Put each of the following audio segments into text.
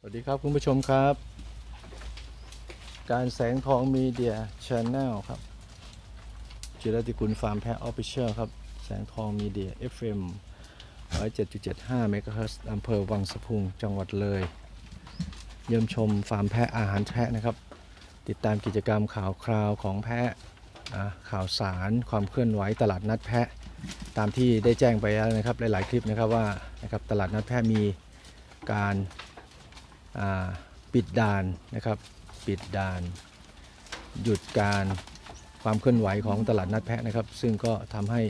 สวัสดีครับคุณผู้ชมครับ การแสงทองมีเดียช n แนลครับจิรติกุลฟาร์มแพะออฟฟิเชียลครับ แสงทองมีเดีย FM 107.75เมกะเฮิรตซ์อำเภอวังสะพุงจังหวัดเลย เยี่ยมชมฟาร์มแพะอาหารแพะนะครับ ติดตามกิจกรรมข่าวคราวของแพะข่าวสารความเคลื่อนไหวตลาดนัดแพะ ตามที่ได้แจ้งไปแล้วนะครับหลายๆคลิปนะครับว่านะครับตลาดนัดแพะมีการ ปิดด่านนะครับ ปิดด่าน หยุดการความเคลื่อนไหวของตลาดนัดแพะนะครับ ซึ่งก็ทำให้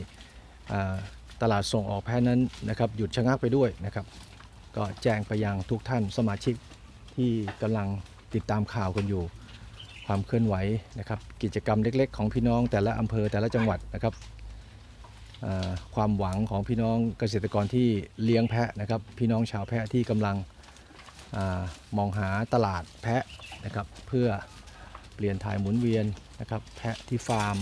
ตลาดส่งออกแพะนั้นนะครับหยุดชะงักไปด้วยนะครับ ก็แจ้งไปยังทุกท่านสมาชิกที่กำลังติดตามข่าวกันอยู่ ความเคลื่อนไหวนะครับ กิจกรรมเล็ก ๆ ของพี่น้องแต่ละอำเภอแต่ละจังหวัดนะครับความหวังของพี่น้องเกษตรกรที่เลี้ยงแพะนะครับ พี่น้องชาวแพะที่กำลัง มองหาตลาดแพะนะครับ เพื่อเปลี่ยนถ่ายหมุนเวียนนะครับ แพะที่ฟาร์ม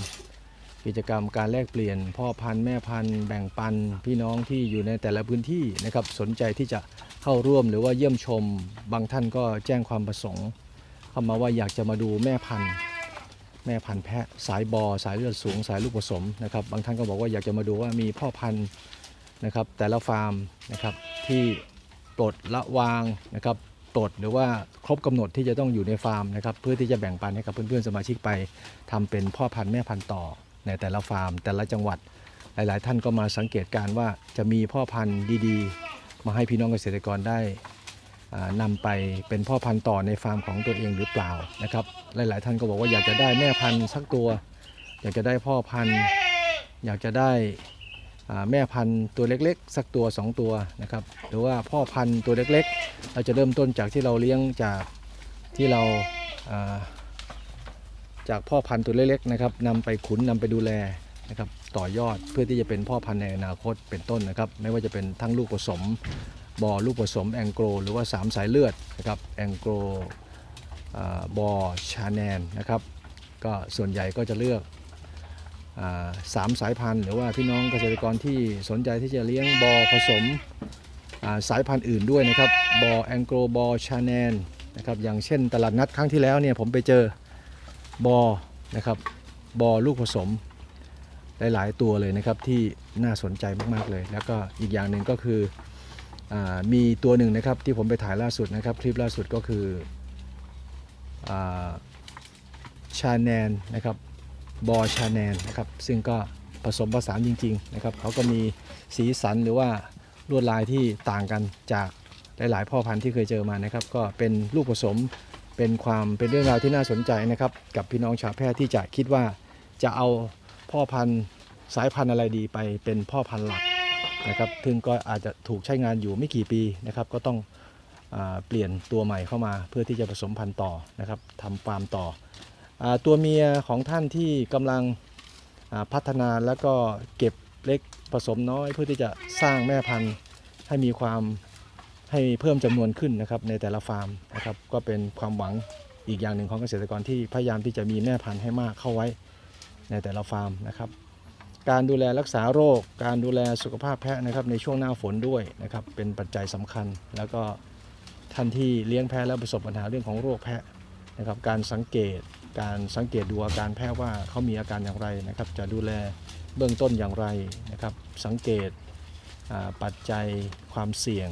กิจกรรมการแลกเปลี่ยน พ่อพันธุ์แม่พันธุ์แบ่งปันพี่น้องที่อยู่ในแต่ละพื้นที่นะครับ สนใจที่จะเข้าร่วมหรือว่าเยี่ยมชม บางท่านก็แจ้งความประสงค์ เข้ามาว่าอยากจะมาดูแม่พันธุ์แม่พันธุ์แพะสายบอสายเลือดสูงสายลูกผสมนะครับ บางท่านก็บอกว่าอยากจะมาดูว่ามีพ่อพันธุ์นะครับแต่ละฟาร์มนะครับที่ ปลดละวางนะครับปลดหรือว่าครบกำหนดที่จะต้องอยู่ในฟาร์มนะครับเพื่อที่จะแบ่งปันให้กับเพื่อนๆสมาชิกไปทำเป็นพ่อพันธุ์แม่พันธุ์ต่อในแต่ละฟาร์ม แต่ละจังหวัดหลาย ๆ ท่านก็มาสังเกตการณ์ว่าจะมีพ่อพันธุ์ดีๆ มาให้พี่น้องเกษตรกรได้อ่านำไปเป็นพ่อพันธุ์ต่อในฟาร์มของตัวเองหรือเปล่านะครับ หลาย ๆ ท่านก็บอกว่าอยากจะได้แม่พันธุ์สักตัว อยากจะได้พ่อพันธุ์ อยากจะได้ แม่พันธุ์ตัวเล็กๆ สักตัว 2 ตัวนะครับหรือว่าพ่อพันธุ์ตัวเล็กๆ เราจะเริ่มต้นจากที่เราเลี้ยงจากที่เราอ่าจากพ่อพันธุ์ตัวเล็กๆนะครับนำไปขุนนำไปดูแลนะครับต่อยอดเพื่อที่จะเป็นพ่อพันธุ์ในอนาคตเป็นต้นนะครับไม่ว่าจะเป็นทั้งลูกผสมบอลูกผสมแองโกรหรือว่า 3 สายเลือดนะครับแองโกรบอชาแนนนะครับก็ส่วนใหญ่ก็จะเลือกอ่า สามสายพันธุ์ หรือว่าพี่น้องเกษตรกรที่สนใจที่จะเลี้ยงบอผสมสายพันธุ์อื่นด้วยนะครับบอแองโกรบอชาแนนนะครับอย่างเช่นตลาดนัดครั้งที่แล้วเนี่ยผมไปเจอบอนะครับบอลูกผสมหลายๆตัวเลยนะครับที่น่าสนใจมากๆเลย แล้วก็อีกอย่างหนึ่งก็คืออมีตัวหนึ่งนะครับที่ผมไปถ่ายล่าสุดนะครับ คลิปล่าสุดก็คือชาแนนนะครับ บอชาแนนนะครับซึ่งก็ผสมผสานจริงๆนะครับเขาก็มีสีสันหรือว่าลวดลายที่ต่างกันจากหลาย ๆ พ่อพันธุ์ที่เคยเจอมานะครับ ก็เป็นลูกผสมเป็นความเป็นเรื่องราวที่น่าสนใจนะครับ กับพี่น้องชาวแพทย์ที่จะคิดว่าจะเอาพ่อพันธุ์สายพันธุ์อะไรดีไปเป็นพ่อพันธุ์หลักนะครับซึ่งก็อาจจะถูกใช้งานอยู่ไม่กี่ปีนะครับ ก็ต้องอเปลี่ยนตัวใหม่เข้ามาเพื่อที่จะผสมพันธุ์ต่อนะครับทำฟาร์มต่อ ตัวเมียของท่านที่กำลังพัฒนาแล้วก็เก็บเล็กผสมน้อย เพื่อที่จะสร้างแม่พันธุ์ให้มีความให้เพิ่มจำนวนขึ้นนะครับในแต่ละฟาร์มนะครับก็เป็นความหวังอีกอย่างหนึ่งของเกษตรกรที่พยายามที่จะมีแม่พันธุ์ให้มากเข้าไว้ในแต่ละฟาร์มนะครับการดูแลรักษาโรค การดูแลสุขภาพแพะนะครับในช่วงหน้าฝนด้วยนะครับเป็นปัจจัยสำคัญ แล้วก็ท่านที่เลี้ยงแพะแล้วประสบปัญหาเรื่องของโรคแพะนะครับการสังเกต การสังเกตดูอาการแพทย์ว่าเขามีอาการอย่างไรนะครับ จะดูแลเบื้องต้นอย่างไรนะครับ สังเกตปัจจัยความเสี่ยง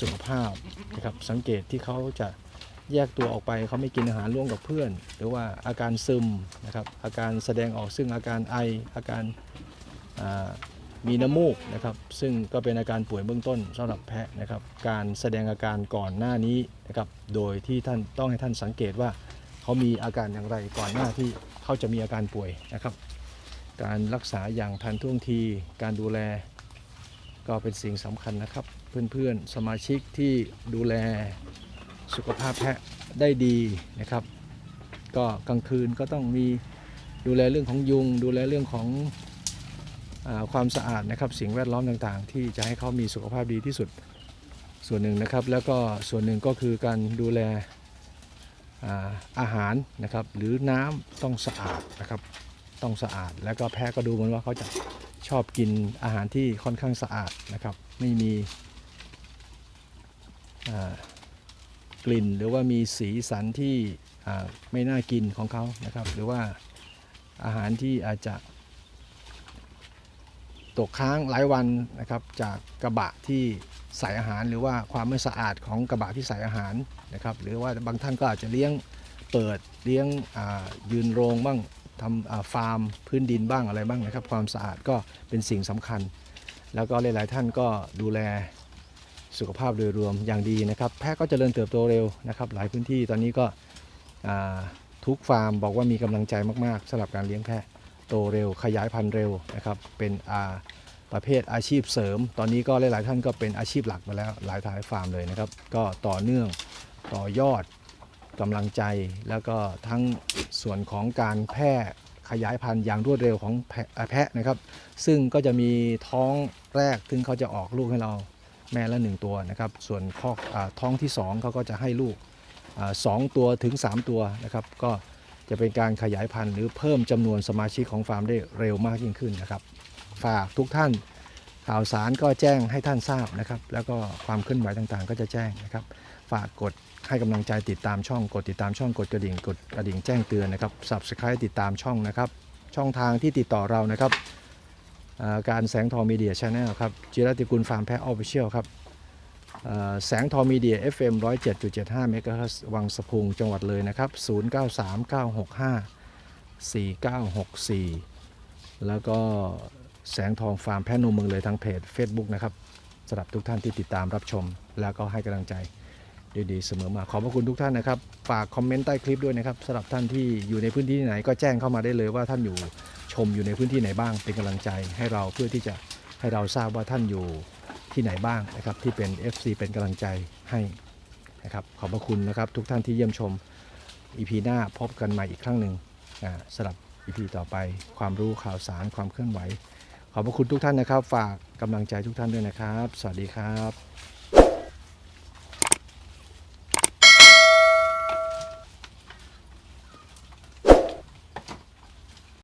สุขภาพนะครับ สังเกตที่เขาจะแยกตัวออกไปเขาไม่กินอาหารร่วมกับเพื่อน หรือว่าอาการซึมนะครับ อาการแสดงออกซึ่งอาการไออาการมีน้ำมูกนะครับ ซึ่งก็เป็นอาการป่วยเบื้องต้นสำหรับแพะนะครับ การแสดงอาการก่อนหน้านี้นะครับ โดยที่ท่านต้องให้ท่านสังเกตว่า เขามีอาการอย่างไรก่อนหน้าที่เขาจะมีอาการป่วยนะครับ การรักษาอย่างทันท่วงทีการดูแลก็เป็นสิ่งสำคัญนะครับ เพื่อนๆสมาชิกที่ดูแลสุขภาพแพะได้ดีนะครับ ก็กลางคืนก็ต้องมีดูแลเรื่องของยุง ดูแลเรื่องของอความสะอาดนะครับ สิ่งแวดล้อมต่างๆ ที่จะให้เขามีสุขภาพดีที่สุดส่วนหนึ่งนะครับ แล้วก็ส่วนหนึ่งก็คือการดูแล อาหารนะครับหรือน้ำต้องสะอาดนะครับต้องสะอาด แล้วก็แพะก็ดูเหมือนว่าเขาจะชอบกินอาหารที่ค่อนข้างสะอาดนะครับ ไม่มีกลิ่นหรือว่ามีสีสันที่ไม่น่ากินของเขานะครับ หรือว่าอาหารที่อาจจะ ตกค้างหลายวันนะครับจากกระบะที่ ใส่อาหาร หรือว่าความไม่สะอาดของกระบะที่ใส่อาหารนะครับ หรือว่าบางท่านก็อาจจะเลี้ยงเปิดเลี้ยงยืนโรงบ้างทำฟาร์มพื้นดินบ้างอะไรบ้างนะครับ ความสะอาดก็เป็นสิ่งสำคัญ แล้วก็หลาย ๆ ท่านก็ดูแลสุขภาพโดยรวมอย่างดีนะครับ แพะก็เจริญเติบโตเร็วนะครับ หลายพื้นที่ตอนนี้ก็ทุกฟาร์มบอกว่ามีกำลังใจมาก ๆสำหรับการเลี้ยงแพะโตเร็ว ขยายพันธุ์เร็วนะครับ เป็นอา ประเภทอาชีพเสริม ตอนนี้ก็หลาย ๆ ท่านก็เป็นอาชีพหลักมาแล้วหลายทายฟาร์มเลยนะครับ ก็ต่อเนื่องต่อยอดกำลังใจ แล้วก็ทั้งส่วนของการแพร่ขยายพันธุ์อย่างรวดเร็วของแพะนะครับ ซึ่งก็จะมีท้องแรกถึงเขาจะออกลูกให้เราแม่ละหนึ่งตัวนะครับ ส่วนคอกอท้องที่สองเขาก็จะให้ลูกอสองตัวถึงสามตัวนะครับ ก็จะเป็นการขยายพันธุ์หรือเพิ่มจำนวนสมาชิกของฟาร์มได้เร็วมากยิ่งขึ้นนะครับ ฝากทุกท่าน ข่าวสารก็แจ้งให้ท่านทราบนะครับ แล้วก็ความเคลื่อนไหวต่างๆ ก็จะแจ้งนะครับ ฝากกดให้กำลังใจติดตามช่องกดติดตามช่องกดกระดิ่งกดกระดิ่งแจ้งเตือนนะครับ subscribe ติดตามช่องนะครับ ช่องทางที่ติดต่อเรานะครับการแสงทองมีเดียชาแนลครับจิรติกุลฟาร์มแพะออฟฟิเชียลครับแสงทอมีเดีย FM 107.75เมกะเฮิรตซ์วังสะพุงจังหวัดเลยนะครับ 0939654964 แล้วก็ แสงทองฟาร์มแพะนมเมืองเลยทางเพจ Facebook นะครับสำหรับทุกท่านที่ติดตามรับชม แล้วก็ให้กำลังใจดีๆเสมอมาขอบพระคุณทุกท่านนะครับ ฝากคอมเมนต์ใต้คลิปด้วยนะครับสำหรับท่านที่อยู่ในพื้นที่ไหน ก็แจ้งเข้ามาได้เลยว่าท่านอยู่ชมอยู่ในพื้นที่ไหนบ้าง เป็นกำลังใจให้เราเพื่อที่จะให้เราทราบว่าท่านอยู่ที่ไหนบ้างนะครับ ที่เป็น FC เป็นกำลังใจให้นะครับขอบพระคุณนะครับ ทุกท่านที่เยี่ยมชม EP หน้าพบกันใหม่อีกครั้งหนึ่งอ่าสำหรับ EP ต่อไป ความรู้ข่าวสารความเคลื่อนไหว ขอบพระคุณทุกท่านนะครับ ฝากกำลังใจทุกท่านด้วยนะครับ สวัสดีครับ